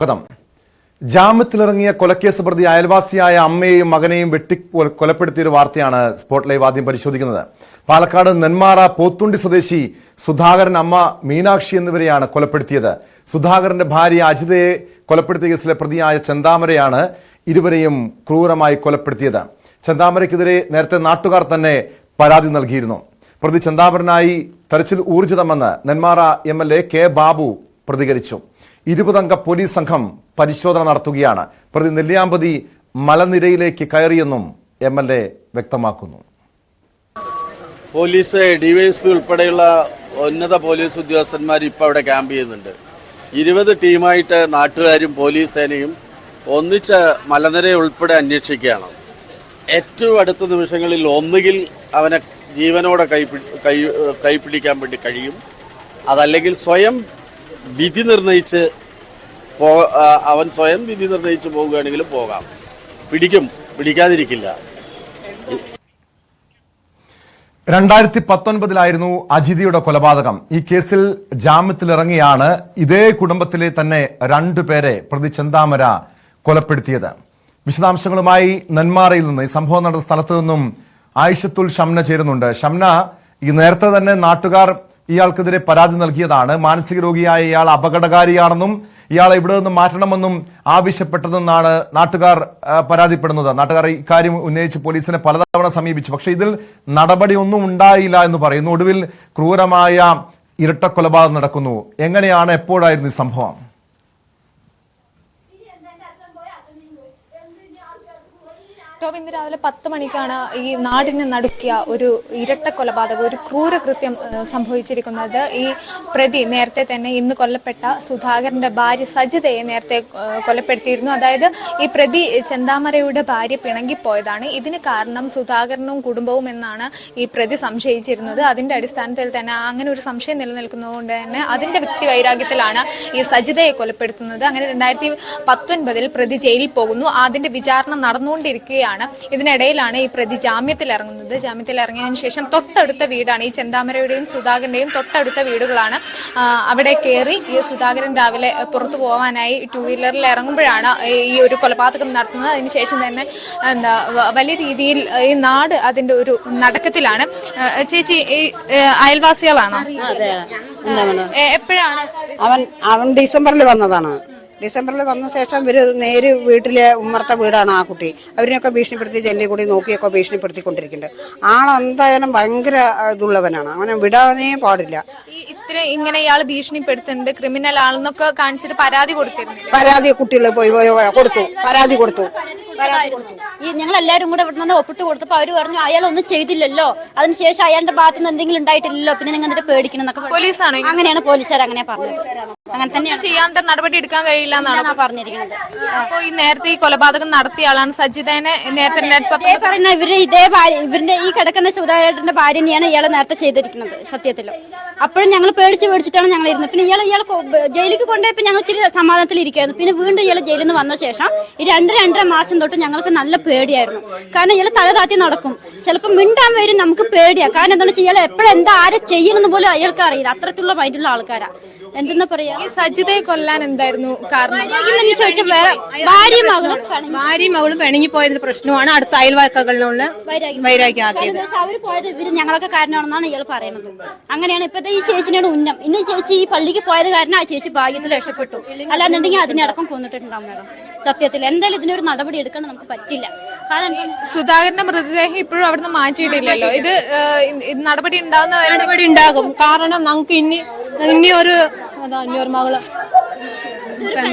സ്വാഗതം ജാമ്യത്തിലിറങ്ങിയ കൊലക്കേസ് പ്രതി അയൽവാസിയായ അമ്മയെയും മകനെയും വെട്ടി കൊല- കൊലപ്പെടുത്തിയ ഒരു വാർത്തയാണ് സ്പോട്ട് ലൈവ് ആദ്യം പരിശോധിക്കുന്നത്. പാലക്കാട് നെന്മാറ പോത്തുണ്ടി സ്വദേശി സുധാകരൻ അമ്മ മീനാക്ഷി എന്നിവരെയാണ് കൊലപ്പെടുത്തിയത്. സുധാകരന്റെ ഭാര്യ അജിതയെ കൊലപ്പെടുത്തിയ കേസിലെ പ്രതിയായ ചെന്താമരയാണ് ഇരുവരെയും ക്രൂരമായി കൊലപ്പെടുത്തിയത്. ചെന്താമരയ്ക്കെതിരെ നേരത്തെ നാട്ടുകാർ തന്നെ പരാതി നൽകിയിരുന്നു. പ്രതി ചന്താമരനായി തെരച്ചിൽ ഊർജിതമെന്ന് നെന്മാറ എ കെ ബാബു പ്രതികരിച്ചു. ഇരുപതംഗ പോലീസ് സംഘം പരിശോധന നടത്തുകയാണ്. പ്രതി നെല്ലിയാമ്പതി മലനിരയിലേക്ക് കയറിയെന്നും എം എൽ എ വ്യക്തമാക്കുന്നു. പോലീസ് ഡിവൈഎസ്പി ഉൾപ്പെടെയുള്ള ഉന്നത പോലീസ് ഉദ്യോഗസ്ഥന്മാർ ഇപ്പോൾ അവിടെ ക്യാമ്പ് ചെയ്യുന്നുണ്ട്. ഇരുപത് ടീമായിട്ട് നാട്ടുകാരും പോലീസ് സേനയും ഒന്നിച്ച് മലനിര ഉൾപ്പെടെ അന്വേഷിക്കുകയാണ്. ഏറ്റവും അടുത്ത നിമിഷങ്ങളിൽ ഒന്നുകിൽ അവനെ ജീവനോടെ കൈപ്പി കൈ കൈപ്പിടിക്കാൻ വേണ്ടി കഴിയും. അതല്ലെങ്കിൽ സ്വയം വിധി നിർണയിച്ച് അവൻ സ്വയം വിധി നിർണയിച്ച് പോവുകയാണെങ്കിലും പോകാം. പിടിക്കും. പിടിക്കാതിരിക്കില്ല. രണ്ടായിരത്തി പത്തൊൻപതിലായിരുന്നു അജിതിയുടെ കൊലപാതകം. ഈ കേസിൽ ജാമ്യത്തിലിറങ്ങിയാണ് ഇതേ കുടുംബത്തിലെ തന്നെ രണ്ടുപേരെ പ്രതി ചെന്താമര കൊലപ്പെടുത്തിയത്. വിശദാംശങ്ങളുമായി നെന്മാറയിൽ നിന്ന് ഈ സംഭവം നടന്ന സ്ഥലത്തു നിന്നും ആയിഷത്തുൽ ഷംന ചേരുന്നുണ്ട്. ഷംന ഈ നേരത്തെ തന്നെ നാട്ടുകാർ ഇയാൾക്കെതിരെ പരാതി നൽകിയതാണ്. മാനസിക രോഗിയായ ഇയാൾ അപകടകാരിയാണെന്നും ഇയാളെ ഇവിടെ നിന്ന് മാറ്റണമെന്നും ആവശ്യപ്പെട്ടതെന്നാണ് നാട്ടുകാർ പരാതിപ്പെടുന്നത്. നാട്ടുകാർ ഇക്കാര്യം ഉന്നയിച്ച് പോലീസിനെ പലതവണ സമീപിച്ചു. പക്ഷേ ഇതിൽ നടപടിയൊന്നും ഉണ്ടായില്ല എന്ന് പറയുന്നു. ഒടുവിൽ ക്രൂരമായ ഇരട്ടക്കൊലപാതകം നടക്കുന്നു. എങ്ങനെയാണ് എപ്പോഴായിരുന്നു ഈ സംഭവം? ടോം ഇന്ന് രാവിലെ പത്ത് മണിക്കാണ് ഈ നാടിനെ നടുക്കിയ ഒരു ഇരട്ട കൊലപാതകം ഒരു ക്രൂരകൃത്യം സംഭവിച്ചിരിക്കുന്നത്. ഈ പ്രതി നേരത്തെ തന്നെ ഇന്ന് കൊല്ലപ്പെട്ട സുധാകരന്റെ ഭാര്യ സജിതയെ നേരത്തെ കൊലപ്പെടുത്തിയിരുന്നു. അതായത് ഈ പ്രതി ചെന്താമരയുടെ ഭാര്യ പിണങ്ങിപ്പോയതാണ് ഇതിന് കാരണം സുധാകരനും കുടുംബവും എന്നാണ് ഈ പ്രതി സംശയിച്ചിരുന്നത്. അതിന്റെ അടിസ്ഥാനത്തിൽ തന്നെ അങ്ങനെ ഒരു സംശയം നിലനിൽക്കുന്നതുകൊണ്ട് തന്നെ അതിന്റെ വ്യക്തി വൈരാഗ്യത്തിലാണ് ഈ സജിതയെ കൊലപ്പെടുത്തുന്നത്. അങ്ങനെ രണ്ടായിരത്തി പത്തൊൻപതിൽ പ്രതി ജയിലിൽ പോകുന്നു. അതിന്റെ വിചാരണ നടന്നുകൊണ്ടിരിക്കുകയാണ്. ഇതിനിടയിലാണ് ഈ പ്രതി ജാമ്യത്തിൽ ഇറങ്ങുന്നത് ജാമ്യത്തിൽ ഇറങ്ങിയതിനു ശേഷം തൊട്ടടുത്ത വീടാണ്. ഈ ചെന്താമരയുടെയും സുധാകരന്റെയും തൊട്ടടുത്ത വീടുകളാണ്. അവിടെ കയറി ഈ സുധാകരൻ രാവിലെ പുറത്തു പോകാനായി ടൂ വീലറിൽ ഇറങ്ങുമ്പോഴാണ് ഈ ഒരു കൊലപാതകം നടത്തുന്നത്. അതിനുശേഷം തന്നെ എന്താ വലിയ രീതിയിൽ ഈ നാട് അതിന്റെ ഒരു നടക്കത്തിലാണ്. ചേച്ചി ഈ അയൽവാസികളാണോ? എപ്പോഴാണ്? അവൻ അവൻ ഡിസംബറിൽ വന്നതാണ്. ഡിസംബറിൽ വന്ന ശേഷം ഇവർ നേര് വീട്ടിലെ ഉമ്മർത്ത വീടാണ് ആ കുട്ടി. അവരിനൊക്കെ ഭീഷണിപ്പെടുത്തി ജെല്ലി കൂടി നോക്കിയൊക്കെ ഭീഷണിപ്പെടുത്തിക്കൊണ്ടിരിക്കുന്നുണ്ട്. ആളെന്തായാലും ഭയങ്കര ഇതുള്ളവനാണ്. അവനെ വിടാനേ പാടില്ല. ഈ ഇത്ര ഇങ്ങനെ ഇയാൾ ഭീഷണിപ്പെടുത്തുന്നുണ്ട്. ക്രിമിനൽ ആണെന്നൊക്കെ കാണിച്ചിട്ട് പരാതി കൊടുത്തിരുന്നു പരാതി കുട്ടികൾ പോയി കൊടുത്തു. പരാതി കൊടുത്തു. പരാതി കൊടുത്തു. ഈ ഞങ്ങൾ എല്ലാവരും കൂടെ ഇവിടെ നിന്ന് ഒപ്പിട്ട് കൊടുത്തപ്പോൾ അവർ പറഞ്ഞു അയാൾ ഒന്നും ചെയ്തില്ലല്ലോ. അതിനുശേഷം അയാളുടെ ഭാഗത്തുനിന്ന് എന്തെങ്കിലും ഉണ്ടായിട്ടില്ലല്ലോ. പിന്നെ നിങ്ങൾ എന്നിട്ട് പേടിക്കണം? എന്നൊക്കെ പോലീസാണ്? അങ്ങനെയാണ് പോലീസുകാർ അങ്ങനെ പറഞ്ഞത്. അങ്ങനെ തന്നെയാണ്. ചെയ്യാണ്ട് നടപടി എടുക്കാൻ കഴിയില്ല എന്നാണ് പറഞ്ഞിരിക്കുന്നത്. അപ്പൊ ഈ നേരത്തെ ഈ കൊലപാതകം നടത്തിയ ആളാണ് സജിതേനെ നേരത്തെ പറയുന്ന ഇവർ ഇതേ ഭാര്യ ഇവരുടെ ഈ കിടക്കുന്ന സുധാകരന്റെ ഭാര്യനെയാണ് ഇയാൾ നേരത്തെ ചെയ്തിരിക്കുന്നത് സത്യത്തിൽ അപ്പോഴും ഞങ്ങൾ പേടിച്ച് പേടിച്ചിട്ടാണ് ഞങ്ങൾ ഇരുന്നത് പിന്നെ ഇയാൾ ഇയാൾ ജയിലിലേക്ക് കൊണ്ടുപോയപ്പോൾ ഞങ്ങൾ ഇച്ചിരി സമാധാനത്തിൽ ഇരിക്കുകയായിരുന്നു പിന്നെ വീണ്ടും ഇയാൾ ജയിലിൽ നിന്ന് വന്ന ശേഷം ഈ രണ്ട് രണ്ടര മാസം തൊട്ട് ഞങ്ങൾക്ക് നല്ല പേടിയായിരുന്നു. കാരണം ഇയാൾ തലതാത്തി നടക്കും. ചിലപ്പോൾ മിണ്ടാൻ വരും നമുക്ക് പേടിയാണ് കാരണം എന്താണെന്ന് വെച്ചാൽ ഇയാൾ എപ്പോഴും എന്താ ആരെ ചെയ്യണമെന്ന് പോലും അയാൾക്ക് അറിയില്ല. അത്രത്തിലുള്ള മൈൻഡുള്ള ആൾക്കാരാ. എന്തെന്നാ പറയാ? ഈ സജിതയെ കൊല്ലാൻ എന്തായിരുന്നു കാരണം? ചോദിച്ചാൽ വേറെ ഭാര്യയും മകളും പിണങ്ങി. ഭാര്യയും മകളും പിണങ്ങിപ്പോയതിന്റെ പ്രശ്നമാണ്. അടുത്ത അയൽവാക്കകളിലുള്ള വൈരാഗ്യം. ആക്കിയത്. അവർ അവർ പോയത് ഇവർ ഞങ്ങളൊക്കെ കാരണമാണെന്നാണ് ഇയാൾ പറയുന്നത്. അങ്ങനെയാണ് ഇപ്പത്തെ ഈ ചേച്ചിനെയാണ് ഉന്നം. ഇന്ന് ചേച്ചി ഈ പള്ളിക്ക് പോയത് കാരണം ആ ചേച്ചി ഭാഗ്യത്തിൽ രക്ഷപ്പെട്ടു. അല്ലാന്നുണ്ടെങ്കിൽ അതിനടക്കം കൊന്നിട്ടുണ്ടാവും മേഡം. സത്യത്തിൽ എന്തായാലും ഇതിനൊരു നടപടി എടുക്കാൻ നമുക്ക് പറ്റില്ല. കാരണം സുധാകരന്റെ മൃതദേഹം ഇപ്പോഴും അവിടുന്ന് മാറ്റിയിട്ടില്ലല്ലോ. ഇത് ഇത് നടപടി ഉണ്ടാകുന്ന നടപടി ഉണ്ടാകും. കാരണം നമുക്ക് ഇനി ഇനി ഒരു അതാ ഇനി മകൾ. യെസ്,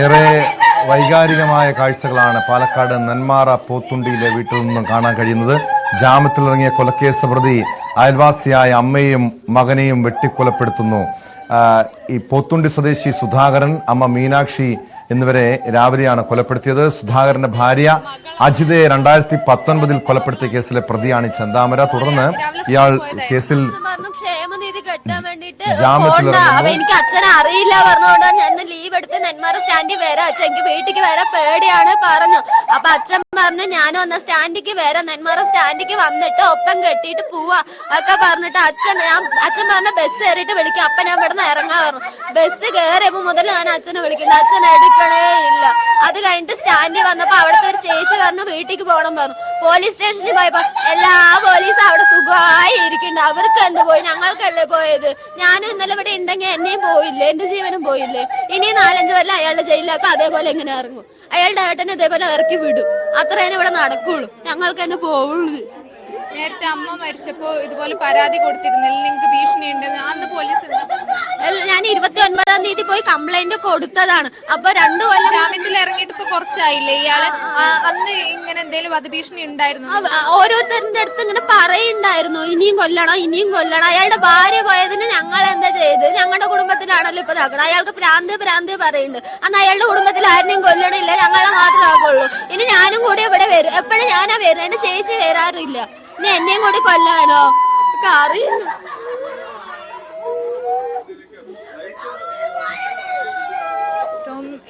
ഏറെ വൈകാരികമായ കാഴ്ചകളാണ് പാലക്കാട് നെന്മാറ പോത്തുണ്ടിയിലെ വീട്ടിൽ നിന്നും കാണാൻ കഴിയുന്നത്. ജാമ്യത്തിലിറങ്ങിയ കൊലക്കേസ് പ്രതി അയൽവാസിയായ അമ്മയും മകനെയും വെട്ടിക്കൊലപ്പെടുത്തുന്നു. ഈ പോത്തുണ്ടി സ്വദേശി സുധാകരൻ അമ്മ മീനാക്ഷി എന്നിവരെ രാവിലെയാണ് കൊലപ്പെടുത്തിയത്. സുധാകരന്റെ ഭാര്യ അജിതയെ രണ്ടായിരത്തി പത്തൊൻപതിൽ കൊലപ്പെടുത്തിയ കേസിലെ പ്രതിയാണ് ചന്താമര. തുടർന്ന് ഇയാൾ കേസിൽ പറഞ്ഞു നെന്മാറ സ്റ്റാൻഡിൽ വരാം അച്ഛൻ എനിക്ക് വീട്ടിലേക്ക് വരാൻ പേടിയാണ് പറഞ്ഞു. അപ്പൊ അച്ഛൻ പറഞ്ഞു ഞാനും ഒന്ന് സ്റ്റാൻഡിക്ക് വരാം നെന്മാറ സ്റ്റാൻഡിക്ക് വന്നിട്ട് ഒപ്പം കെട്ടിയിട്ട് പോവാ. ഒക്കെ പറഞ്ഞിട്ട് അച്ഛൻ ഞാൻ അച്ഛൻ പറഞ്ഞ ബസ് കയറിയിട്ട് വിളിക്കും. അപ്പൊ ഞാൻ ഇവിടുന്ന് ഇറങ്ങാൻ പറഞ്ഞു. ബസ് കയറിയപ്പോ മുതൽ ഞാൻ അച്ഛനെ വിളിക്കുന്നുണ്ട് അച്ഛൻ എടുക്കണേ ഇല്ല. അത് കഴിഞ്ഞിട്ട് സ്റ്റാൻഡിൽ വന്നപ്പോ അവിടുത്തെ ഒരു ചേച്ചി പറഞ്ഞു വീട്ടിക്ക് പോകണം പറഞ്ഞു. പോലീസ് സ്റ്റേഷനിൽ പോയപ്പോ എല്ലാ പോലീസും അവിടെ സുഖമായി ഇരിക്കുന്നുണ്ട്. അവർക്ക് എന്ത് പോയി? ഞങ്ങൾക്കല്ലേ പോയത്? ഞാനും ഇന്നലെ ഇവിടെ ഉണ്ടെങ്കിൽ എന്നെയും പോയില്ലേ? എന്റെ ജീവനും പോയില്ലേ? ഇനി നാലഞ്ച് കൊല്ലം അയാളുടെ ജയിലിലാക്കും അതേപോലെ എങ്ങനെ ഇറങ്ങും. അയാളുടെ ഏട്ടനെ ഇതേപോലെ ഇറക്കി വിടും. അത്ര തന്നെ ഇവിടെ നടക്കുള്ളൂ. ഞങ്ങൾക്ക് തന്നെ പോവുള്ളൂ. നേരത്തെ അമ്മ മരിച്ചപ്പോ ഇതുപോലെ പരാതി കൊടുത്തിരുന്നില്ല നിങ്ങൾക്ക് ഭീഷണി ഉണ്ടെന്ന്. അന്ന് പോലീസ് ഞാൻ ഇരുപത്തി ഒൻപതാം തീയതി പോയി കംപ്ലൈന്റ് കൊടുത്തതാണ്. അപ്പൊ രണ്ടു കൊല്ലം ജാമ്യത്തിൽ ഇറങ്ങിയിട്ട് ഇപ്പൊ കുറച്ചായില്ലേ? ഇയാൾ അന്ന് ഇങ്ങനെ എന്തെങ്കിലും വധഭീഷണി ഉണ്ടായിരുന്നു ഓരോരുത്തരുടെ അടുത്ത് ഇങ്ങനെ പറയുണ്ടായിരുന്നു. ഇനിയും കൊല്ലണം ഇനിയും കൊല്ലണം. അയാളുടെ ഭാര്യ പോയതിന് ഞങ്ങൾ എന്താ ചെയ്ത് ഞങ്ങളുടെ കുടുംബത്തിലാണല്ലോ ഇപ്പൊ ഇതാക്കണം അയാൾക്ക് പ്രാന്ത് പ്രാന്ത് പറയുന്നുണ്ട്. അന്ന് അയാളുടെ കുടുംബത്തിൽ ആരെയും കൊല്ലണില്ല. ഞങ്ങളെ മാത്രമാകുള്ളൂ ഇനി ഞാനും കൂടി ഇവിടെ വരും. എപ്പോഴും ഞാനാ വരുന്നത്. എന്റെ ചേച്ചി വരാറില്ല. ഇനി എന്നെയും കൂടി കൊല്ലാനോ? ഒക്കെ അറിയുന്നു.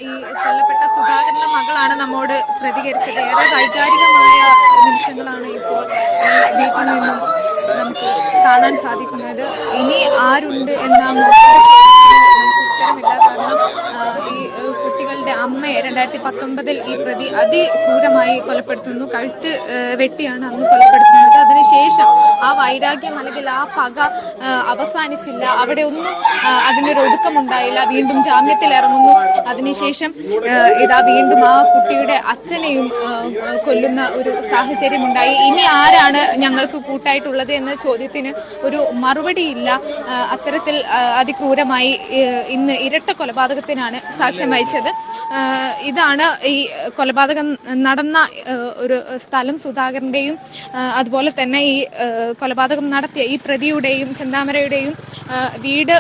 ഈ കൊല്ലപ്പെട്ട സുധാകരന്റെ മകളാണ് നമ്മോട് പ്രതികരിച്ചത്. ഏറെ വൈകാരികമായ നിമിഷങ്ങളാണ് ഇപ്പോൾ വീട്ടിൽ നിന്നും നമുക്ക് കാണാൻ സാധിക്കുന്നത്. ഇനി ആരുണ്ട് എന്ന നമുക്ക് ഉത്തരമില്ല. കാരണം അമ്മയെ രണ്ടായിരത്തി പത്തൊമ്പതിൽ ഈ പ്രതി അതിക്രൂരമായി കൊലപ്പെടുത്തുന്നു. കഴുത്ത് വെട്ടിയാണ് അന്ന് കൊലപ്പെടുത്തുന്നത്. അതിനുശേഷം ആ വൈരാഗ്യം അല്ലെങ്കിൽ ആ പക അവസാനിച്ചില്ല. അവിടെ ഒന്നും അതിനൊരു ഒടുക്കമുണ്ടായില്ല വീണ്ടും ജാമ്യത്തിൽ ഇറങ്ങുന്നു അതിനുശേഷം ഇതാ വീണ്ടും ആ കുട്ടിയുടെ അച്ഛനെയും കൊല്ലുന്ന ഒരു സാഹചര്യം ഉണ്ടായി ഇനി ആരാണ് ഞങ്ങൾക്ക് കൂട്ടായിട്ടുള്ളത് എന്ന ചോദ്യത്തിന് ഒരു മറുപടിയില്ല. അത്തരത്തിൽ അതിക്രൂരമായി ഇന്ന് ഇരട്ട കൊലപാതകത്തിനാണ് സാക്ഷ്യം വഹിച്ചത്. ഇതാണ് ഈ കൊലപാതകം നടന്ന ഒരു സ്ഥലം സുധാകരന്റെയും അതുപോലെ തന്നെ ഈ കൊലപാതകം നടത്തിയ ഈ പ്രതിയുടെയും ചെന്താമരയുടെയും വീട്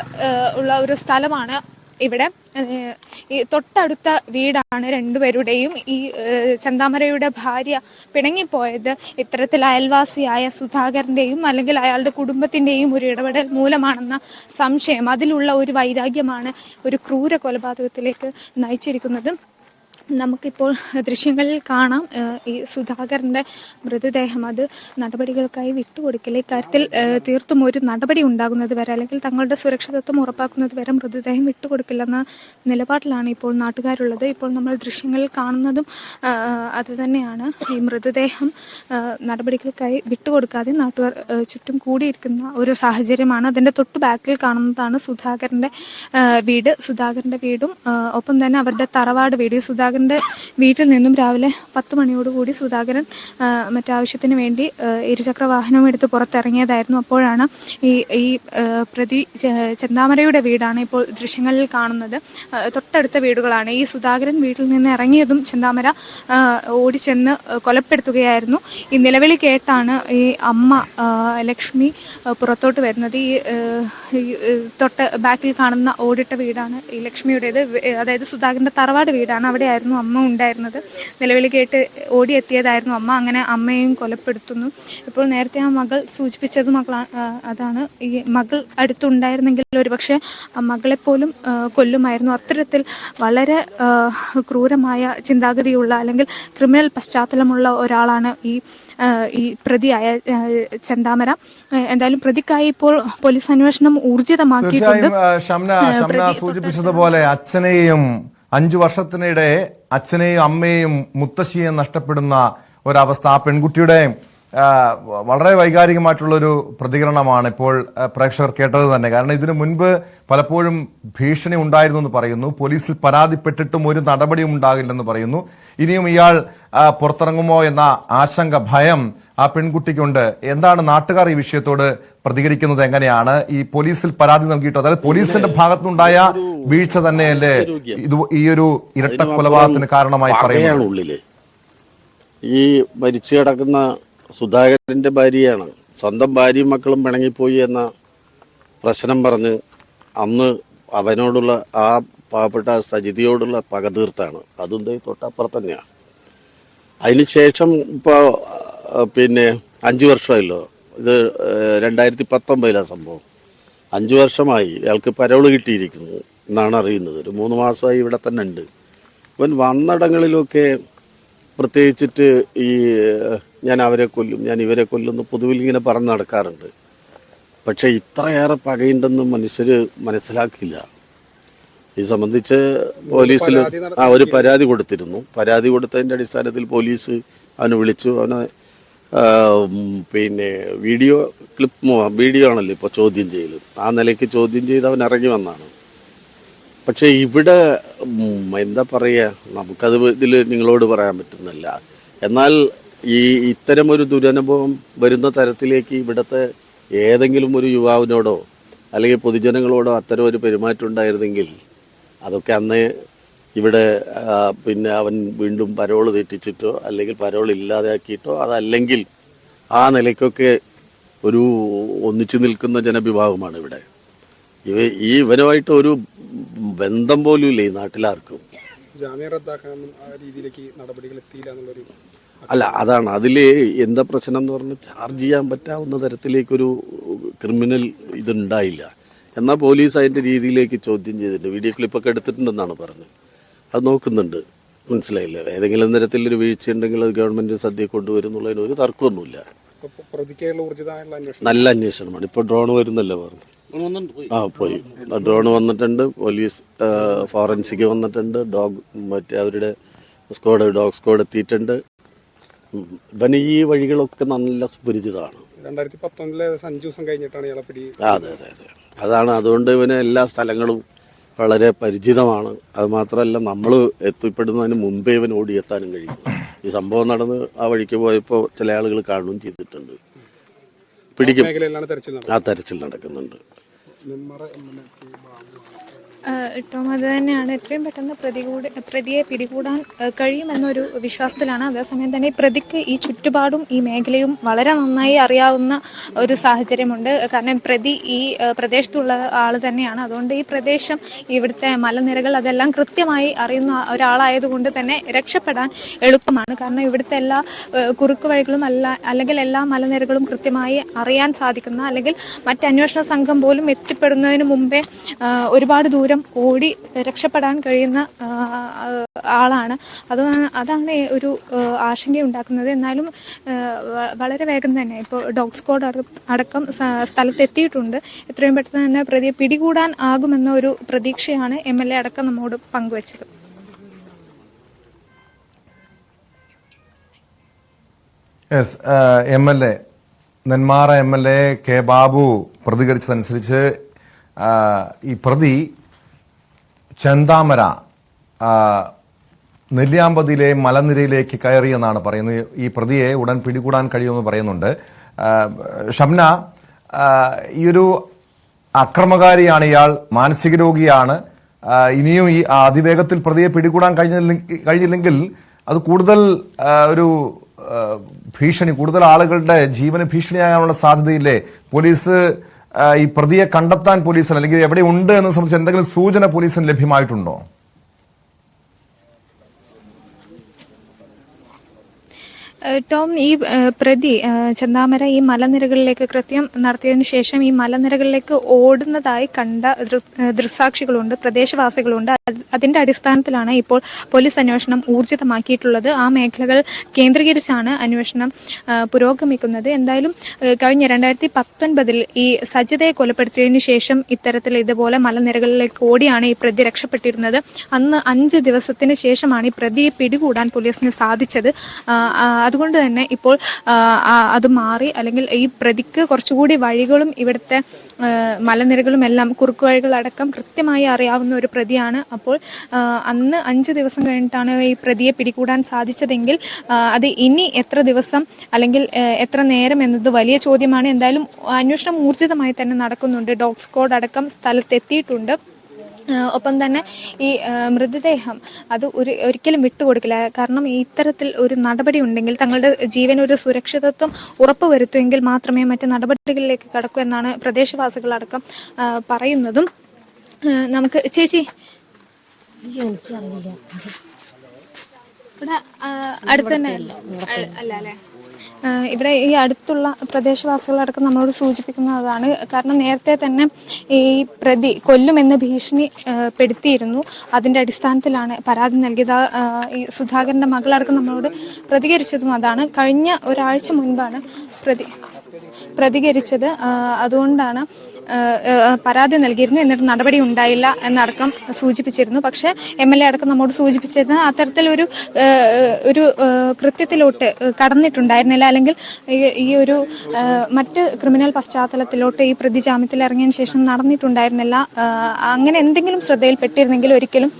ഉള്ള ഒരു സ്ഥലമാണ് ഇവിടെ. ഈ തൊട്ടടുത്ത വീടാണ് രണ്ടുപേരുടെയും. ഈ ചന്താമരയുടെ ഭാര്യ പിണങ്ങിപ്പോയത് ഇത്തരത്തിൽ അയൽവാസിയായ സുധാകരന്റെയും അല്ലെങ്കിൽ അയാളുടെ കുടുംബത്തിന്റെയും ഒരു ഇടപെടൽ മൂലമാണെന്ന സംശയം. അതിലുള്ള ഒരു വൈരാഗ്യമാണ് ഒരു ക്രൂര കൊലപാതകത്തിലേക്ക് നയിച്ചിരിക്കുന്നത്. നമുക്കിപ്പോൾ ദൃശ്യങ്ങളിൽ കാണാം. ഈ സുധാകരന്റെ മൃതദേഹം അത് നടപടികൾക്കായി വിട്ടുകൊടുക്കില്ല ഇക്കാര്യത്തിൽ തീർത്തും ഒരു നടപടി ഉണ്ടാകുന്നത് വരെ അല്ലെങ്കിൽ തങ്ങളുടെ സുരക്ഷിതത്വം ഉറപ്പാക്കുന്നത് വരെ മൃതദേഹം വിട്ടുകൊടുക്കില്ലെന്ന നിലപാടിലാണ് ഇപ്പോൾ നാട്ടുകാരുള്ളത്. ഇപ്പോൾ നമ്മൾ ദൃശ്യങ്ങളിൽ കാണുന്നതും അതുതന്നെയാണ് അത് തന്നെയാണ്. ഈ മൃതദേഹം നടപടികൾക്കായി വിട്ടുകൊടുക്കാതെ നാട്ടുകാർ ചുറ്റും കൂടിയിരിക്കുന്ന ഒരു സാഹചര്യമാണ്. അതിന്റെ തൊട്ട് ബാക്കിൽ കാണുന്നതാണ് സുധാകരന്റെ വീട്. സുധാകരന്റെ വീടും ഒപ്പം തന്നെ അവരുടെ തറവാട് വീട്. ഈ സുധാകരന്റെ വീട്ടിൽ നിന്നും രാവിലെ പത്ത് മണിയോടുകൂടി സുധാകരൻ മറ്റാവശ്യത്തിന് വേണ്ടി ഇരുചക്ര വാഹനവും എടുത്ത് പുറത്തിറങ്ങിയതായിരുന്നു. അപ്പോഴാണ് ഈ ഈ പ്രതി ചെന്താമരയുടെ വീടാണ് ഇപ്പോൾ ദൃശ്യങ്ങളിൽ കാണുന്നത്. തൊട്ടടുത്ത വീടുകളാണ്. ഈ സുധാകരൻ വീട്ടിൽ നിന്ന് ഇറങ്ങിയതും ചെന്താമര ഓടിച്ചെന്ന് കൊലപ്പെടുത്തുകയായിരുന്നു. ഈ നിലവിളി കേട്ടാണ് ഈ അമ്മ ലക്ഷ്മി പുറത്തോട്ട് വരുന്നത്. ഈ തൊട്ട് ബാക്കിൽ കാണുന്ന ഓടിട്ട വീടാണ് ഈ ലക്ഷ്മിയുടേത്. അതായത് സുധാകരന്റെ തറവാട് വീടാണ് അവിടെയായിരുന്നു. അമ്മ ഉണ്ടായിരുന്നത്. നിലവിളി കേട്ട് ഓടിയെത്തിയതായിരുന്നു അമ്മ. അങ്ങനെ അമ്മയെയും കൊലപ്പെടുത്തുന്നു. ഇപ്പോൾ നേരത്തെ ആ മകൾ സൂചിപ്പിച്ചത് മകളാണ് അതാണ്. ഈ മകൾ അടുത്തുണ്ടായിരുന്നെങ്കിൽ ഒരുപക്ഷെ ആ മകളെപ്പോലും കൊല്ലുമായിരുന്നു. അത്തരത്തിൽ വളരെ ക്രൂരമായ ചിന്താഗതിയുള്ള അല്ലെങ്കിൽ ക്രിമിനൽ പശ്ചാത്തലമുള്ള ഒരാളാണ് ഈ ഈ പ്രതിയായ ചന്ദാമര എന്തായാലും പ്രതിക്കായി ഇപ്പോൾ പോലീസ് അന്വേഷണം ഊർജിതമാക്കിയിട്ടുണ്ട്. സൂചിപ്പിച്ചതുപോലെ അച്ഛനെയും അഞ്ചു വർഷത്തിനിടെ അച്ഛനെയും അമ്മയെയും മുത്തശ്ശിയെയും നഷ്ടപ്പെടുന്ന ഒരവസ്ഥ ആ പെൺകുട്ടിയുടെ വളരെ വൈകാരികമായിട്ടുള്ള ഒരു പ്രതികരണമാണ് ഇപ്പോൾ പ്രേക്ഷകർ കേട്ടത് തന്നെ. കാരണം ഇതിനു മുൻപ് പലപ്പോഴും ഭീഷണി ഉണ്ടായിരുന്നു എന്ന് പറയുന്നു. പോലീസിൽ പരാതിപ്പെട്ടിട്ടും ഒരു നടപടിയും ഉണ്ടാകില്ലെന്ന് പറയുന്നു. ഇനിയും ഇയാൾ പുറത്തിറങ്ങുമോ എന്ന ആശങ്ക ഭയം ആ പെൺകുട്ടിക്കുണ്ട്. എന്താണ് നാട്ടുകാർ ഈ വിഷയത്തോട് പ്രതികരിക്കുന്നത്? എങ്ങനെയാണ്? ഈ പോലീസിൽ പരാതി നൽകിയിട്ട്? അതായത് പോലീസിന്റെ ഭാഗത്തുനിന്നുണ്ടായ വീഴ്ച തന്നെയല്ലേ? ഇത് ഈ ഒരു ഇരട്ട കൊലപാതകത്തിന് കാരണമായി പറയുന്നത്? ഈ മരിച്ചു കിടക്കുന്ന സുധാകരന്റെ ഭാര്യയാണ്. സ്വന്തം ഭാര്യയും മക്കളും പിണങ്ങിപ്പോയി എന്ന പ്രശ്നം പറഞ്ഞ് അന്ന് അവനോടുള്ള ആ പാവപ്പെട്ട സജിതിയോടുള്ള പക തീർത്താണ് അതും തൊട്ടപ്പുറത്തന്നെയാണ് തൊട്ടപ്പുറത്ത് തന്നെയാണ് അതിനുശേഷം ഇപ്പോൾ പിന്നെ അഞ്ച് വർഷമായല്ലോ. ഇത് രണ്ടായിരത്തി പത്തൊമ്പതിലാണ് സംഭവം. അഞ്ച് വർഷമായി അയാൾക്ക് പരോൾ കിട്ടിയിരിക്കുന്നു എന്നാണ് അറിയുന്നത്. ഒരു മൂന്ന് മാസമായി ഇവിടെ തന്നെ ഉണ്ട്. ഇവൻ വന്നിടങ്ങളിലൊക്കെ പ്രത്യേകിച്ചിട്ട് ഈ ഞാൻ അവരെ കൊല്ലും ഞാൻ ഇവരെ കൊല്ലുന്നു പൊതുവിൽ ഇങ്ങനെ പറഞ്ഞ് നടക്കാറുണ്ട്. പക്ഷേ ഇത്രയേറെ പകയുണ്ടെന്ന് മനുഷ്യർ മനസ്സിലാക്കില്ല ഇത് സംബന്ധിച്ച് പോലീസിൽ ആ ഒരു പരാതി കൊടുത്തിരുന്നു. പരാതി കൊടുത്തതിന്റെ അടിസ്ഥാനത്തിൽ പോലീസ് അവനെ വിളിച്ചു. അവനെ പിന്നെ വീഡിയോ ക്ലിപ്പ് വീഡിയോ ആണല്ലോ ഇപ്പോൾ ചോദ്യം ചെയ്യൽ ആ നിലയ്ക്ക് ചോദ്യം ചെയ്ത് അവൻ ഇറങ്ങി വന്നാണ്. പക്ഷേ ഇവിടെ എന്താ പറയുക നമുക്കത് ഇതിൽ നിങ്ങളോട് പറയാൻ പറ്റുന്നില്ല. എന്നാൽ ഈ ഇത്തരം ഒരു ദുരനുഭവം വരുന്ന തരത്തിലേക്ക് ഇവിടുത്തെ ഏതെങ്കിലും ഒരു യുവാവിനോടോ അല്ലെങ്കിൽ പൊതുജനങ്ങളോടോ അത്തരം ഒരു പെരുമാറ്റം ഉണ്ടായിരുന്നെങ്കിൽ അതൊക്കെ അന്ന് ഇവിടെ പിന്നെ അവൻ വീണ്ടും പരോൾ തെറ്റിച്ചിട്ടോ അല്ലെങ്കിൽ പരോൾ ഇല്ലാതാക്കിയിട്ടോ അതല്ലെങ്കിൽ ആ നിലയ്ക്കൊക്കെ ഒരു ഒന്നിച്ചു നിൽക്കുന്ന ജനവിഭാഗമാണ് ഇവിടെ. ഇവ ഈ ഇവനുമായിട്ട് ഒരു ബന്ധം പോലും ഇല്ല ഈ നാട്ടിലാർക്കും. ജാമ്യം ആ രീതിയിലേക്ക് നടപടികൾ എത്തിയില്ല എന്നുള്ളൊരു അല്ല അതാണ്. അതിൽ എന്താ പ്രശ്നം എന്ന് പറഞ്ഞാൽ ചാർജ് ചെയ്യാൻ പറ്റാവുന്ന തരത്തിലേക്കൊരു ക്രിമിനൽ ഇതുണ്ടായില്ല. എന്നാൽ പോലീസ് അതിന്റെ രീതിയിലേക്ക് ചോദ്യം ചെയ്തിട്ടുണ്ട്. വീഡിയോ ക്ലിപ്പൊക്കെ എടുത്തിട്ടുണ്ടെന്നാണ് പറഞ്ഞത്. അത് നോക്കുന്നുണ്ട്. മനസ്സിലായില്ല? ഏതെങ്കിലും തരത്തിലൊരു വീഴ്ച ഉണ്ടെങ്കിൽ അത് ഗവൺമെന്റ് സദ്യ കൊണ്ടുവരുന്നുള്ളതിന് ഒരു തർക്കമൊന്നുമില്ല. ഇപ്പൊ നല്ല അന്വേഷണമാണ്. ഇപ്പോൾ ഡ്രോൺ വരുന്നല്ലോ പറഞ്ഞു ആ പോയി. ഡ്രോൺ വന്നിട്ടുണ്ട്. പോലീസ് ഫോറൻസിക് വന്നിട്ടുണ്ട്. ഡോഗ് മറ്റേ അവരുടെ സ്ക്വാഡ് ഡോഗ് സ്ക്വാഡ് എത്തിയിട്ടുണ്ട്. ഇവന് ഈ വഴികളൊക്കെ നല്ല സുപരിചിതമാണ്. രണ്ടായിരത്തി പത്തൊമ്പതിലെ അഞ്ചു ദിവസം കഴിഞ്ഞിട്ടാണ് ഇയാളെ പിടി ആ, അതെ അതെ അതെ. അതാണ്. അതുകൊണ്ട് ഇവന് എല്ലാ സ്ഥലങ്ങളും വളരെ പരിചിതമാണ്. അത് മാത്രമല്ല നമ്മൾ എത്തിപ്പെടുന്നതിന് മുമ്പേ ഇവൻ ഓടിയെത്താനും കഴിയും. ഈ സംഭവം നടന്ന് ആ വഴിക്ക് പോയപ്പോൾ ചില ആളുകൾ കാണുകയും ചെയ്തിട്ടുണ്ട്. പിടിക്കും. ആ തെരച്ചിൽ നടക്കുന്നുണ്ട്. ടോം അത് തന്നെയാണ്. എത്രയും പെട്ടെന്ന് പ്രതി കൂടി പ്രതിയെ പിടികൂടാൻ കഴിയുമെന്നൊരു വിശ്വാസത്തിലാണ്. അതേസമയം തന്നെ പ്രതിക്ക് ഈ ചുറ്റുപാടും ഈ മേഖലയും വളരെ നന്നായി അറിയാവുന്ന ഒരു സാഹചര്യമുണ്ട്. കാരണം പ്രതി ഈ പ്രദേശത്തുള്ള ആൾ തന്നെയാണ്. അതുകൊണ്ട് ഈ പ്രദേശം ഇവിടുത്തെ മലനിരകൾ അതെല്ലാം കൃത്യമായി അറിയുന്ന ഒരാളായതുകൊണ്ട് തന്നെ രക്ഷപ്പെടാൻ എളുപ്പമാണ്. കാരണം ഇവിടുത്തെ എല്ലാ കുറുക്ക് വഴികളും അല്ല അല്ലെങ്കിൽ എല്ലാ മലനിരകളും കൃത്യമായി അറിയാൻ സാധിക്കുന്ന അല്ലെങ്കിൽ മറ്റന്വേഷണ സംഘം പോലും എത്തിപ്പെടുന്നതിന് മുമ്പേ ഒരുപാട് ദൂരം ഓടി രക്ഷപ്പെടാൻ കഴിയുന്ന ആളാണ്. അതാണ് അതാണ് ഒരു ആശങ്ക ആശങ്കയുണ്ടാക്കുന്നത്. എന്നാലും വളരെ വേഗം തന്നെ ഇപ്പോൾ ഡോഗ് സ്ക്വാഡ് അടക്കം സ്ഥലത്തെത്തിയിട്ടുണ്ട്. എത്രയും പെട്ടെന്ന് തന്നെ പ്രതിയെ പിടികൂടാൻ ആകുമെന്ന ഒരു പ്രതീക്ഷയാണ് എം എൽ എ അടക്കം നമ്മോട് പങ്കുവച്ചത്. Yes M L A Nenmara M L A K Babu പ്രതികരിച്ചതനുസരിച്ച് ഈ പ്രതി ചെന്താമര നെല്ലിയാമ്പതിയിലെ മലനിരയിലേക്ക് കയറിയെന്നാണ് പറയുന്നത്. ഈ പ്രതിയെ ഉടൻ പിടികൂടാൻ കഴിയുമെന്ന് പറയുന്നുണ്ട്. ഷംന ഈ ഒരു അക്രമകാരിയാണ് ഇയാൾ മാനസിക രോഗിയാണ്. ഇനിയും ഈ അതിവേഗത്തിൽ പ്രതിയെ പിടികൂടാൻ കഴിഞ്ഞില്ലെങ്കിൽ കഴിഞ്ഞില്ലെങ്കിൽ അത് കൂടുതൽ ഒരു ഭീഷണി കൂടുതൽ ആളുകളുടെ ജീവന് ഭീഷണിയാകാനുള്ള സാധ്യതയില്ലേ? പോലീസ് ഈ പ്രതിയെ കണ്ടെത്താൻ പോലീസിന് അല്ലെങ്കിൽ എവിടെ ഉണ്ട് എന്ന് സംബന്ധിച്ച് എന്തെങ്കിലും സൂചന പോലീസിന് ലഭ്യമായിട്ടുണ്ടോ? ടോം ഈ പ്രതി ചന്ദാമര ഈ മലനിരകളിലേക്ക് കൃത്യം നടത്തിയതിനു ശേഷം ഈ മലനിരകളിലേക്ക് ഓടുന്നതായി കണ്ട ദൃക്സാക്ഷികളുണ്ട് പ്രദേശവാസികളുണ്ട്. അത് അതിന്റെ അടിസ്ഥാനത്തിലാണ് ഇപ്പോൾ പോലീസ് അന്വേഷണം ഊർജിതമാക്കിയിട്ടുള്ളത്. ആ മേഖലകൾ കേന്ദ്രീകരിച്ചാണ് അന്വേഷണം പുരോഗമിക്കുന്നത്. എന്തായാലും കഴിഞ്ഞ രണ്ടായിരത്തി പത്തൊൻപതിൽ ഈ സജിതയെ കൊലപ്പെടുത്തിയതിനു ശേഷം ഇത്തരത്തിൽ ഇതുപോലെ മലനിരകളിലേക്ക് ഓടിയാണ് ഈ പ്രതി രക്ഷപ്പെട്ടിരുന്നത്. അന്ന് അഞ്ച് ദിവസത്തിന് ശേഷമാണ് ഈ പ്രതിയെ പിടികൂടാൻ പോലീസിന് സാധിച്ചത്. ആ, അതുകൊണ്ട് തന്നെ ഇപ്പോൾ അത് മാറി അല്ലെങ്കിൽ ഈ പ്രതിക്ക് കുറച്ചുകൂടി വഴികളും ഇവിടുത്തെ മലനിരകളും എല്ലാം കുറുക്കു വഴികളടക്കം കൃത്യമായി അറിയാവുന്ന ഒരു പ്രതിയാണ്. അപ്പോൾ അന്ന് അഞ്ച് ദിവസം കഴിഞ്ഞിട്ടാണ് ഈ പ്രതിയെ പിടികൂടാൻ സാധിച്ചതെങ്കിൽ അത് ഇനി എത്ര ദിവസം അല്ലെങ്കിൽ എത്ര നേരം എന്നത് വലിയ ചോദ്യമാണ്. എന്തായാലും അന്വേഷണം ഊർജിതമായി തന്നെ നടക്കുന്നുണ്ട്. ഡോഗ് സ്ക്വാഡ് അടക്കം സ്ഥലത്തെത്തിയിട്ടുണ്ട്. ഒപ്പം തന്നെ ഈ മൃതദേഹം അത് ഒരു ഒരിക്കലും വിട്ടുകൊടുക്കില്ല. കാരണം ഇത്തരത്തിൽ ഒരു നടപടി ഉണ്ടെങ്കിൽ തങ്ങളുടെ ജീവൻ ഒരു സുരക്ഷിതത്വം ഉറപ്പുവരുത്തുമെങ്കിൽ മാത്രമേ മറ്റ് നടപടികളിലേക്ക് കടക്കൂ എന്നാണ് പ്രദേശവാസികളടക്കം പറയുന്നതും. നമുക്ക് ചേച്ചി ഇവിടെ അടുത്ത് തന്നെ അല്ല അല്ലേ? ഇവിടെ ഈ അടുത്തുള്ള പ്രദേശവാസികളടക്കം നമ്മളോട് സൂചിപ്പിക്കുന്നതാണ്. കാരണം നേരത്തെ തന്നെ ഈ പ്രതി കൊല്ലുമെന്ന് ഭീഷണി പെടുത്തിയിരുന്നു. അതിന്റെ അടിസ്ഥാനത്തിലാണ് പരാതി നൽകിയത്. ഈ സുധാകരന്റെ മകളടക്കം നമ്മളോട് പ്രതികരിച്ചതും അതാണ്. കഴിഞ്ഞ ഒരാഴ്ച മുൻപാണ് പ്രതി പ്രതികരിച്ചത്. അതുകൊണ്ടാണ് പരാതി നൽകിയിരുന്നു. എന്നിട്ട് നടപടി ഉണ്ടായില്ല എന്നടക്കം സൂചിപ്പിച്ചിരുന്നു. പക്ഷേ എം എൽ എ അടക്കം നമ്മോട് സൂചിപ്പിച്ചത് അത്തരത്തിലൊരു ഒരു കൃത്യത്തിലോട്ട് കടന്നിട്ടുണ്ടായിരുന്നില്ല. അല്ലെങ്കിൽ ഈ- ഒരു മറ്റ് ക്രിമിനൽ പശ്ചാത്തലത്തിലോട്ട് ഈ പ്രതി ജാമ്യത്തിൽ ഇറങ്ങിയതിന് ശേഷം നടന്നിട്ടുണ്ടായിരുന്നില്ല. അങ്ങനെ എന്തെങ്കിലും ശ്രദ്ധയിൽപ്പെട്ടിരുന്നെങ്കിൽ ഒരിക്കലും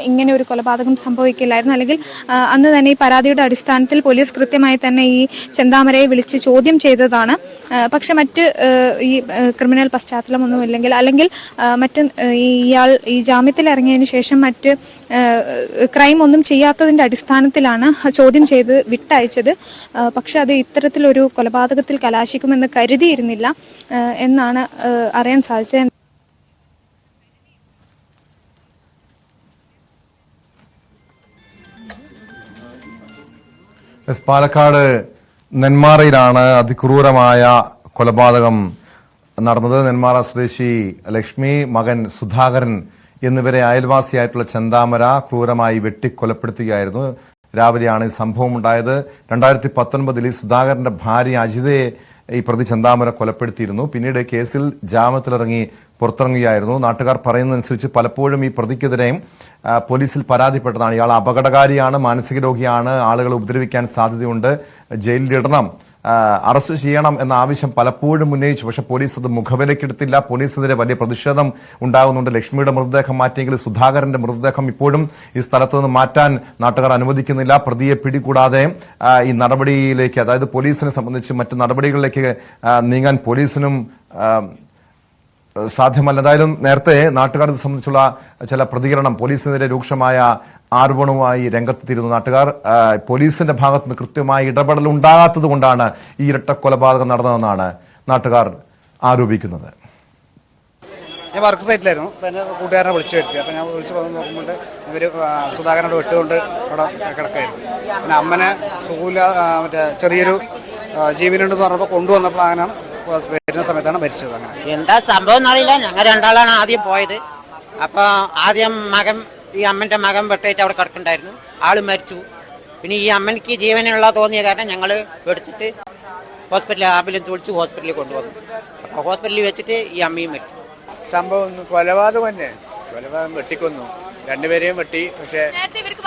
ഇങ്ങനെ ഒരു കൊലപാതകം സംഭവിക്കില്ലായിരുന്നു. അല്ലെങ്കിൽ അന്ന് തന്നെ ഈ പരാതിയുടെ അടിസ്ഥാനത്തിൽ പോലീസ് കൃത്യമായി തന്നെ ഈ ചെന്താമരയെ വിളിച്ച് ചോദ്യം ചെയ്തതാണ്. പക്ഷെ മറ്റ് ഈ ക്രിമിനൽ പശ്ചാത്തലമൊന്നുമില്ലെങ്കിൽ അല്ലെങ്കിൽ മറ്റ് ഇയാൾ ഈ ജാമ്യത്തിൽ ഇറങ്ങിയതിന് ശേഷം മറ്റ് ക്രൈം ഒന്നും ചെയ്യാത്തതിന്റെ അടിസ്ഥാനത്തിലാണ് ചോദ്യം ചെയ്ത് വിട്ടയച്ചത്. പക്ഷെ അത് ഇത്തരത്തിലൊരു കൊലപാതകത്തിൽ കലാശിക്കുമെന്ന് കരുതിയിരുന്നില്ല എന്നാണ് അറിയാൻ സാധിച്ചത്. പാലക്കാട് നെന്മാറയിലാണ് അതിക്രൂരമായ കൊലപാതകം നടന്നത് നെന്മാറ സ്വദേശി ലക്ഷ്മി മകൻ സുധാകരൻ എന്നിവരെ അയൽവാസിയായിട്ടുള്ള ചന്താമര ക്രൂരമായി വെട്ടിക്കൊലപ്പെടുത്തുകയായിരുന്നു. രാവിലെയാണ് സംഭവം ഉണ്ടായത് രണ്ടായിരത്തി പത്തൊൻപതിൽ സുധാകരന്റെ ഭാര്യ അജിതയെ ഈ പ്രതി ചന്താമര കൊലപ്പെടുത്തിയിരുന്നു. പിന്നീട് കേസിൽ ജാമ്യത്തിലിറങ്ങി പുറത്തിറങ്ങുകയായിരുന്നു. നാട്ടുകാർ പറയുന്നതനുസരിച്ച് പലപ്പോഴും ഈ പ്രതിക്കെതിരെയും പോലീസിൽ പരാതിപ്പെട്ടതാണ്. ഇയാൾ അപകടകാരിയാണ് മാനസിക രോഗിയാണ്. ആളുകളെ ഉപദ്രവിക്കാൻ സാധ്യതയുണ്ട്. ജയിലിലിടണം. അറസ്റ്റ് ചെയ്യണം എന്ന ആവശ്യം പലപ്പോഴും ഉന്നയിച്ചു. പക്ഷെ പോലീസ് അത് മുഖവിലക്കെടുത്തില്ല. പോലീസിനെതിരെ വലിയ പ്രതിഷേധം ഉണ്ടാകുന്നുണ്ട്. ലക്ഷ്മിയുടെ മൃതദേഹം മാറ്റിയെങ്കിൽ സുധാകരന്റെ മൃതദേഹം ഇപ്പോഴും ഈ സ്ഥലത്ത് നിന്ന് മാറ്റാൻ നാട്ടുകാർ അനുവദിക്കുന്നില്ല. പ്രതിയെ പിടികൂടാതെ ഈ നടപടിയിലേക്ക് അതായത് പോലീസിനെ സംബന്ധിച്ച് മറ്റ് നടപടികളിലേക്ക് നീങ്ങാൻ പോലീസിനും സാധ്യമല്ല. എന്തായാലും നേരത്തെ നാട്ടുകാരെ സംബന്ധിച്ചുള്ള ചില പ്രതികരണം പോലീസിനെതിരെ രൂക്ഷമായ ആരോപണവുമായി രംഗത്തെത്തിയിരുന്നു നാട്ടുകാർ. പോലീസിന്റെ ഭാഗത്ത് നിന്ന് കൃത്യമായ ഇടപെടൽ ഉണ്ടാകാത്തത് കൊണ്ടാണ് ഈ ഇരട്ട കൊലപാതകം നടന്നതെന്നാണ് നാട്ടുകാർ ആരോപിക്കുന്നത്. ഞാൻ വർക്ക് സൈറ്റിലായിരുന്നു. അപ്പം എന്നെ കൂട്ടുകാരനെ വിളിച്ചു വരുത്തി. അപ്പം ഞാൻ വിളിച്ചു വന്ന് നോക്കുമ്പോൾ ഇവർ സുധാകരനോട് വിട്ടുകൊണ്ട് അവിടെ കിടക്കായിരുന്നു. പിന്നെ അമ്മനെ സുഖമില്ല മറ്റേ ചെറിയൊരു ജീവനുണ്ടെന്ന് പറഞ്ഞപ്പോൾ കൊണ്ടുവന്നപ്പോൾ അങ്ങനെയാണ് വരുന്ന സമയത്താണ് മരിച്ചത് അങ്ങനെ. എന്താ സംഭവം എന്നറിയില്ല. ഞങ്ങൾ രണ്ടാളാണ് ആദ്യം പോയത്. അപ്പോൾ ആദ്യം മകൻ ഈ അമ്മന്റെ മകൻ വെട്ടേറ്റ് അവിടെ കിടക്കണ്ടായിരുന്നു ആൾ മരിച്ചു. പിന്നെ ഈ അമ്മയ്ക്ക് ജീവനുള്ള തോന്നിയ കാരണം ഞങ്ങൾ എടുത്തിട്ട് ഹോസ്പിറ്റലിൽ ആംബുലൻസ് വിളിച്ച് ഹോസ്പിറ്റലിൽ കൊണ്ടുവന്നു. അപ്പോൾ ഹോസ്പിറ്റലിൽ വെച്ചിട്ട് ഈ അമ്മയും മരിച്ചു. സംഭവം കൊലപാതകം തന്നെ. കൊലപാതകം വെട്ടിക്കൊന്നു. രണ്ടുപേരെയും വെട്ടി പക്ഷേ നേരത്തെ ഇവർക്ക്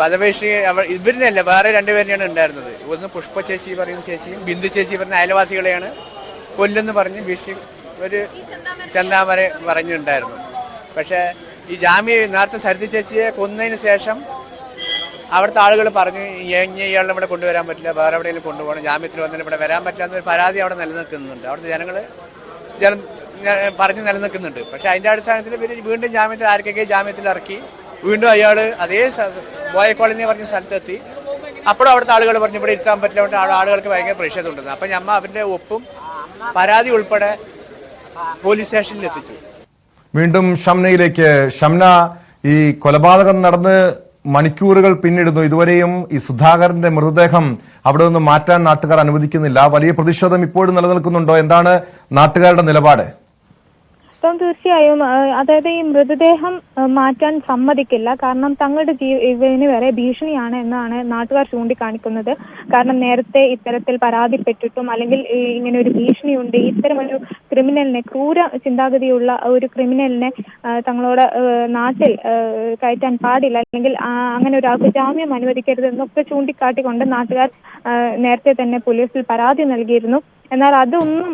വധഭീഷണി ഇവരിനല്ല വേറെ രണ്ടുപേരെയാണ് ഉണ്ടായിരുന്നത്. ഒന്ന് പുഷ്പ ചേച്ചി പറയുന്ന ചേച്ചിയും ബിന്ദു ചേച്ചി പറഞ്ഞ അയൽവാസികളെയാണ് കൊല്ലെന്ന് പറഞ്ഞ് ഭീഷണി ഒരു ചന്താമര പറഞ്ഞിട്ടുണ്ടായിരുന്നു. പക്ഷേ ഈ ജാമ്യ നേരത്തെ സരിത ചേച്ചിയെ കൊന്നതിന് ശേഷം അവിടുത്തെ ആളുകൾ പറഞ്ഞു ഇയാളെ ഇവിടെ കൊണ്ടുവരാൻ പറ്റില്ല വേറെ എവിടെയെങ്കിലും കൊണ്ടുപോകണം ജാമ്യത്തിൽ വന്നിട്ട് ഇവിടെ വരാൻ പറ്റില്ല എന്നൊരു പരാതി അവിടെ നിലനിൽക്കുന്നുണ്ട്. അവിടുത്തെ ജനങ്ങൾ ജനം പറഞ്ഞ് നിലനിൽക്കുന്നുണ്ട്. പക്ഷെ അതിന്റെ അടിസ്ഥാനത്തിൽ ഇവർ വീണ്ടും ജാമ്യത്തിൽ ആർക്കൊക്കെ ജാമ്യത്തിൽ ഇറക്കി വീണ്ടും അയാൾ അതേ ബോയ് കോളനി പറഞ്ഞ സ്ഥലത്തെത്തി. അപ്പോഴും അവിടുത്തെ ആളുകൾ പറഞ്ഞു ഇവിടെ ഇരുത്താൻ പറ്റില്ല ആൾ ആളുകൾക്ക് ഭയങ്കര പ്രതിഷേധം ഉണ്ടെന്ന് അപ്പം ഞമ്മ അവരുടെ ഒപ്പും പരാതി ഉൾപ്പെടെ പോലീസ് സ്റ്റേഷനിൽ എത്തിച്ചു. വീണ്ടും ഷംനയിലേക്ക്. ഷംന ഈ കൊലപാതകം നടന്ന് മണിക്കൂറുകൾ പിന്നിടുന്നു. ഇതുവരെയും ഈ സുധാകരന്റെ മൃതദേഹം അവിടെ നിന്ന് മാറ്റാൻ നാട്ടുകാർ അനുവദിക്കുന്നില്ല. വലിയ പ്രതിഷേധം ഇപ്പോഴും നിലനിൽക്കുന്നുണ്ടോ? എന്താണ് നാട്ടുകാരുടെ നിലപാട്? ഇപ്പം തീർച്ചയായും അതായത് ഈ മൃതദേഹം മാറ്റാൻ സമ്മതിക്കില്ല. കാരണം തങ്ങളുടെ ജീവന് വരെ ഭീഷണിയാണ് എന്നാണ് നാട്ടുകാർ ചൂണ്ടിക്കാണിക്കുന്നത്. കാരണം നേരത്തെ ഇത്തരത്തിൽ പരാതിപ്പെട്ടിട്ടും അല്ലെങ്കിൽ ഇങ്ങനെ ഒരു ഭീഷണിയുണ്ട്. ഇത്തരം ഒരു ക്രിമിനലിനെ ക്രൂര ചിന്താഗതിയുള്ള ഒരു ക്രിമിനലിനെ തങ്ങളോട് നാട്ടിൽ കയറ്റാൻ പാടില്ല. അല്ലെങ്കിൽ അങ്ങനെ ഒരാൾക്ക് ജാമ്യം അനുവദിക്കരുത് എന്നൊക്കെ ചൂണ്ടിക്കാട്ടിക്കൊണ്ട് നാട്ടുകാർ നേരത്തെ തന്നെ പോലീസിൽ പരാതി നൽകിയിരുന്നു. എന്നാൽ അതൊന്നും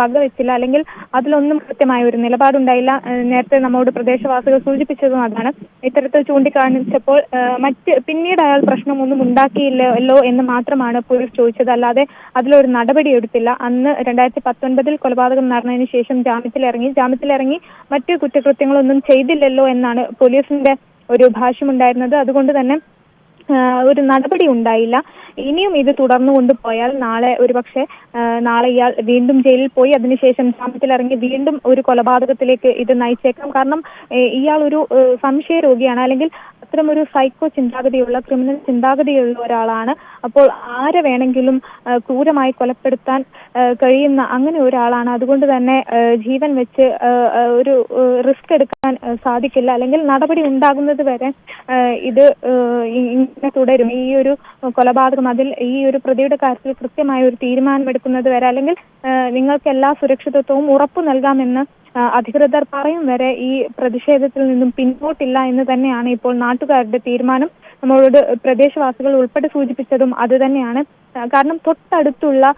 വകവെച്ചില്ല. അല്ലെങ്കിൽ അതിലൊന്നും കൃത്യമായ ഒരു നിലപാടുണ്ടായില്ല. നേരത്തെ നമ്മോട് പ്രദേശവാസികൾ സൂചിപ്പിച്ചതും അതാണ്. ഇത്തരത്തിൽ ചൂണ്ടിക്കാണിച്ചപ്പോൾ മറ്റ് പിന്നീട് അയാൾ പ്രശ്നമൊന്നും ഉണ്ടാക്കിയില്ലല്ലോ എന്ന് മാത്രമാണ് പോലീസ് ചോദിച്ചത്. അല്ലാതെ അതിലൊരു നടപടി എടുത്തില്ല. അന്ന് രണ്ടായിരത്തി പത്തൊൻപതിൽ കൊലപാതകം നടന്നതിന് ശേഷം ജാമ്യത്തിലിറങ്ങി. ജാമ്യത്തിലിറങ്ങി മറ്റ് കുറ്റകൃത്യങ്ങളൊന്നും ചെയ്തില്ലല്ലോ എന്നാണ് പോലീസിന്റെ ഒരു ഭാഷ്യമുണ്ടായിരുന്നത്. അതുകൊണ്ട് തന്നെ ഒരു നടപടി ഉണ്ടായില്ല. ഇനിയും ഇത് തുടർന്നു കൊണ്ടുപോയാൽ നാളെ ഒരുപക്ഷെ നാളെ ഇയാൾ വീണ്ടും ജയിലിൽ പോയി അതിനുശേഷം ജാമ്യത്തിലിറങ്ങി വീണ്ടും ഒരു കൊലപാതകത്തിലേക്ക് ഇത് നയിച്ചേക്കാം. കാരണം ഇയാൾ ഒരു സംശയ രോഗിയാണ് അല്ലെങ്കിൽ അത്തരം ഒരു സൈക്കോ ചിന്താഗതിയുള്ള ക്രിമിനൽ ചിന്താഗതിയുള്ള ഒരാളാണ്. അപ്പോൾ ആരെ വേണമെങ്കിലും ക്രൂരമായി കൊലപ്പെടുത്താൻ കഴിയുന്ന അങ്ങനെ ഒരാളാണ്. അതുകൊണ്ട് തന്നെ ജീവൻ വെച്ച് ഒരു റിസ്ക് എടുക്കാൻ സാധിക്കില്ല. അല്ലെങ്കിൽ നടപടി ഉണ്ടാകുന്നത് വരെ ഇത് ഇങ്ങനെ തുടരും. ഈ ഒരു കൊലപാതകം അതിൽ ഈ ഒരു പ്രതിയുടെ കാര്യത്തിൽ കൃത്യമായ ഒരു തീരുമാനമെടുക്കുന്നത് വരെ അല്ലെങ്കിൽ നിങ്ങൾക്ക് എല്ലാ സുരക്ഷിതത്വവും ഉറപ്പു നൽകാമെന്ന് അധികൃതർ പറയും വരെ ഈ പ്രതിഷേധത്തിൽ നിന്നും പിന്നോട്ടില്ല എന്ന് തന്നെയാണ് ഇപ്പോൾ നാട്ടുകാരുടെ തീരുമാനം. നമ്മളോട് പ്രദേശവാസികൾ ഉൾപ്പെടെ സൂചിപ്പിച്ചതും അത് തന്നെയാണ്. കാരണം തൊട്ടടുത്തുള്ള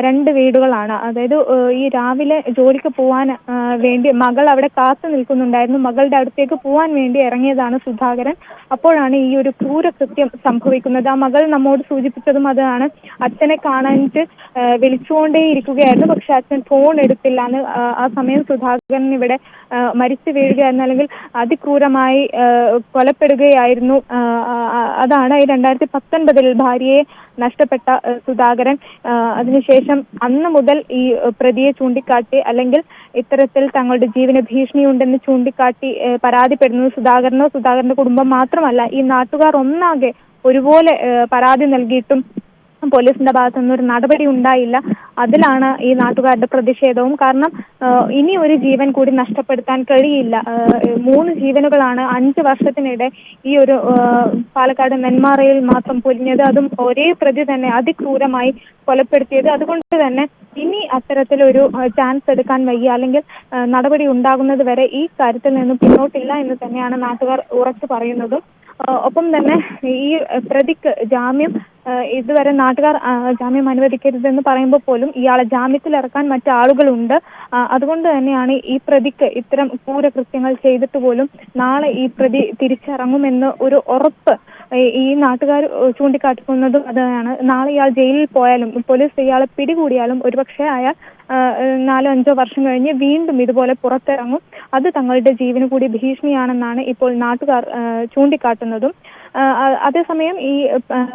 രണ്ട് വീടുകളാണ്. അതായത് ഈ രാവിലെ ജോലിക്ക് പോവാൻ വേണ്ടി മകൾ അവിടെ കാത്തു നിൽക്കുന്നുണ്ടായിരുന്നു. മകളുടെ അടുത്തേക്ക് പോവാൻ വേണ്ടി ഇറങ്ങിയതാണ് സുധാകരൻ. അപ്പോഴാണ് ഈ ഒരു ക്രൂരകൃത്യം സംഭവിക്കുന്നത്. ആ മകൾ നമ്മോട് സൂചിപ്പിച്ചതും അതാണ്. അച്ഛനെ കാണാനിട്ട് വിളിച്ചുകൊണ്ടേ ഇരിക്കുകയായിരുന്നു പക്ഷെ അച്ഛൻ ഫോൺ എടുത്തില്ല. എന്ന് ആ, സമയം സുധാകരൻ ഇവിടെ മരിച്ചു വീഴുകയായിരുന്നു. അല്ലെങ്കിൽ അതിക്രൂരമായി കൊലപ്പെടുകയായിരുന്നു. അതാണ് ഈ രണ്ടായിരത്തി പത്തൊൻപതിൽ ഭാര്യയെ നഷ്ടപ്പെട്ട സുധാകരൻ അതിനുശേഷം അന്ന് മുതൽ ഈ പ്രതിയെ ചൂണ്ടിക്കാട്ടി അല്ലെങ്കിൽ ഇത്തരത്തിൽ തങ്ങളുടെ ജീവന് ഭീഷണിയുണ്ടെന്ന് ചൂണ്ടിക്കാട്ടി പരാതിപ്പെടുന്നത് സുധാകരനോ സുധാകരന്റെ കുടുംബം മാത്രമല്ല ഈ നാട്ടുകാർ ഒന്നാകെ ഒരുപോലെ പരാതി നൽകിയിട്ടും പോലീസിന്റെ ഭാഗത്തു നിന്നൊരു നടപടി ഉണ്ടായില്ല. അതിലാണ് ഈ നാട്ടുകാരുടെ പ്രതിഷേധവും. കാരണം ഇനി ഒരു ജീവൻ കൂടി നഷ്ടപ്പെടുത്താൻ കഴിയില്ല. മൂന്ന് ജീവനുകളാണ് അഞ്ച് വർഷത്തിനിടെ ഈ ഒരു പാലക്കാട് നെന്മാറയിൽ മാത്രം പൊലിഞ്ഞത്. അതും ഒരേ പ്രതി തന്നെ അതിക്രൂരമായി കൊലപ്പെടുത്തിയത്. അതുകൊണ്ട് തന്നെ ഇനി അത്തരത്തിലൊരു ചാൻസ് എടുക്കാൻ വയ്യ. അല്ലെങ്കിൽ നടപടി ഉണ്ടാകുന്നത് വരെ ഈ കാര്യത്തിൽ നിന്ന് പിന്നോട്ടില്ല എന്ന് തന്നെയാണ് നാട്ടുകാർ ഉറച്ചു പറയുന്നതും. ഒപ്പം തന്നെ ഈ പ്രതിക്ക് ജാമ്യം ഇതുവരെ നാട്ടുകാർ ജാമ്യം അനുവദിക്കരുതെന്ന് പറയുമ്പോൾ പോലും ഇയാളെ ജാമ്യത്തിൽ ഇറക്കാൻ മറ്റു ആളുകളുണ്ട്. അതുകൊണ്ട് തന്നെയാണ് ഈ പ്രതിക്ക് ഇത്തരം ക്രൂരകൃത്യങ്ങൾ ചെയ്തിട്ട് പോലും നാളെ ഈ പ്രതി തിരിച്ചിറങ്ങുമെന്ന് ഒരു ഉറപ്പ് ഈ- നാട്ടുകാർ ചൂണ്ടിക്കാട്ടുന്നതും അതാണ്. നാളെ ഇയാൾ ജയിലിൽ പോയാലും പോലീസ് ഇയാളെ പിടികൂടിയാലും ഒരുപക്ഷെ അയാൾ നാലോ അഞ്ചോ വർഷം കഴിഞ്ഞ് വീണ്ടും ഇതുപോലെ പുറത്തിറങ്ങും. അത് തങ്ങളുടെ ജീവന് കൂടി ഭീഷണിയാണെന്നാണ് ഇപ്പോൾ നാട്ടുകാർ ചൂണ്ടിക്കാട്ടുന്നതും. അതേസമയം ഈ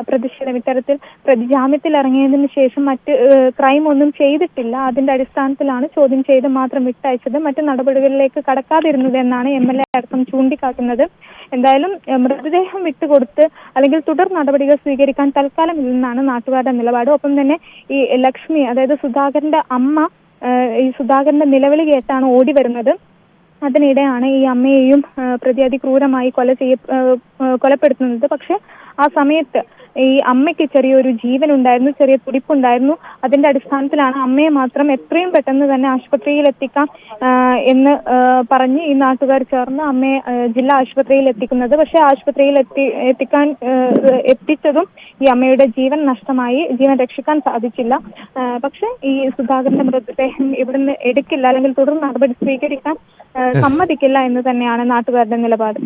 പ്രതിഷേധം ഇത്തരത്തിൽ പ്രതിജാമ്യത്തിൽ ഇറങ്ങിയതിനു ശേഷം മറ്റ് ക്രൈം ഒന്നും ചെയ്തിട്ടില്ല. അതിന്റെ അടിസ്ഥാനത്തിലാണ് ചോദ്യം ചെയ്ത് മാത്രം വിട്ടയച്ചത്. മറ്റു നടപടികളിലേക്ക് കടക്കാതിരുന്നത് എന്നാണ് എം എൽ എ അടക്കം ചൂണ്ടിക്കാട്ടുന്നത്. എന്തായാലും മൃതദേഹം വിട്ടുകൊടുത്ത് അല്ലെങ്കിൽ തുടർ നടപടികൾ സ്വീകരിക്കാൻ തൽക്കാലം ഇല്ലെന്നാണ് നാട്ടുകാരുടെ നിലപാട്. ഒപ്പം തന്നെ ഈ ലക്ഷ്മി അതായത് സുധാകരന്റെ അമ്മ ഈ സുധാകരന്റെ നിലവിളി കേട്ടാണ് ഓടി വരുന്നത്. അതിനിടെയാണ് ഈ അമ്മയെയും പ്രതി അതിക്രൂരമായി കൊല ചെയ്യ കൊലപ്പെടുത്തുന്നത്. പക്ഷെ ആ സമയത്ത് ഈ അമ്മയ്ക്ക് ചെറിയൊരു ജീവൻ ഉണ്ടായിരുന്നു ചെറിയ തുടിപ്പുണ്ടായിരുന്നു. അതിന്റെ അടിസ്ഥാനത്തിലാണ് അമ്മയെ മാത്രം എത്രയും പെട്ടെന്ന് തന്നെ ആശുപത്രിയിൽ എത്തിക്കാം എന്ന് പറഞ്ഞ് ഈ നാട്ടുകാർ ചേർന്ന് അമ്മയെ ജില്ലാ ആശുപത്രിയിൽ എത്തിക്കുന്നത് പക്ഷെ ആശുപത്രിയിൽ എത്തി എത്തിക്കാൻ എത്തിച്ചതും ഈ അമ്മയുടെ ജീവൻ നഷ്ടമായി ജീവൻ രക്ഷിക്കാൻ സാധിച്ചില്ല. പക്ഷെ ഈ സുധാകരന്റെ മൃതദേഹം ഇവിടുന്ന് എടുക്കില്ല അല്ലെങ്കിൽ തുടർ നടപടി സ്വീകരിക്കാൻ സമ്മതിക്കില്ല എന്ന് തന്നെയാണ് നാട്ടുകാരുടെ നിലപാട്.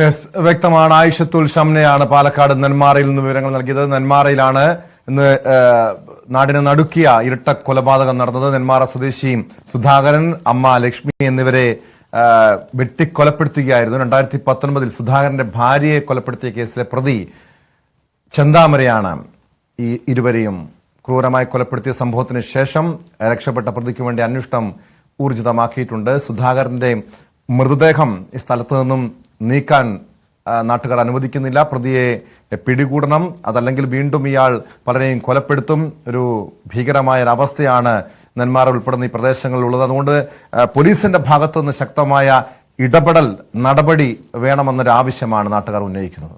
യെസ് വ്യക്തമാണ്. ആയിഷത്തുൽ ഷംനയാണ് പാലക്കാട് നെന്മാറയിൽ നിന്ന് വിവരങ്ങൾ നൽകിയത്. നെന്മാറയിലാണ് ഇന്ന് നാടിനെ നടുക്കിയ ഇരട്ട കൊലപാതകം നടന്നത്. നെന്മാറ സ്വദേശി സുധാകരൻ അമ്മ ലക്ഷ്മി എന്നിവരെ വെട്ടിക്കൊലപ്പെടുത്തുകയായിരുന്നു. രണ്ടായിരത്തി പത്തൊൻപതിൽ സുധാകരന്റെ ഭാര്യയെ കൊലപ്പെടുത്തിയ കേസിലെ പ്രതി ചെന്താമരയാണ് ഈ ഇരുവരെയും ക്രൂരമായി കൊലപ്പെടുത്തിയ സംഭവത്തിന് ശേഷം രക്ഷപ്പെട്ട പ്രതിക്ക് വേണ്ടി അന്വേഷണം ഊർജിതമാക്കിയിട്ടുണ്ട്. സുധാകരന്റെ മൃതദേഹം ഈ സ്ഥലത്ത് നിന്നും നീക്കാൻ നാട്ടുകാർ അനുവദിക്കുന്നില്ല. പ്രതിയെ പിടികൂടണം. അതല്ലെങ്കിൽ വീണ്ടും ഇയാൾ പലരെയും കൊലപ്പെടുത്തും. ഒരു ഭീകരമായ ഒരു അവസ്ഥയാണ് നെന്മാറ ഉൾപ്പെടുന്ന ഈ പ്രദേശങ്ങളിലുള്ളത്. അതുകൊണ്ട് പോലീസിന്റെ ഭാഗത്തുനിന്ന് ശക്തമായ ഇടപെടൽ നടപടി വേണമെന്നൊരു ആവശ്യമാണ് നാട്ടുകാർ ഉന്നയിക്കുന്നത്.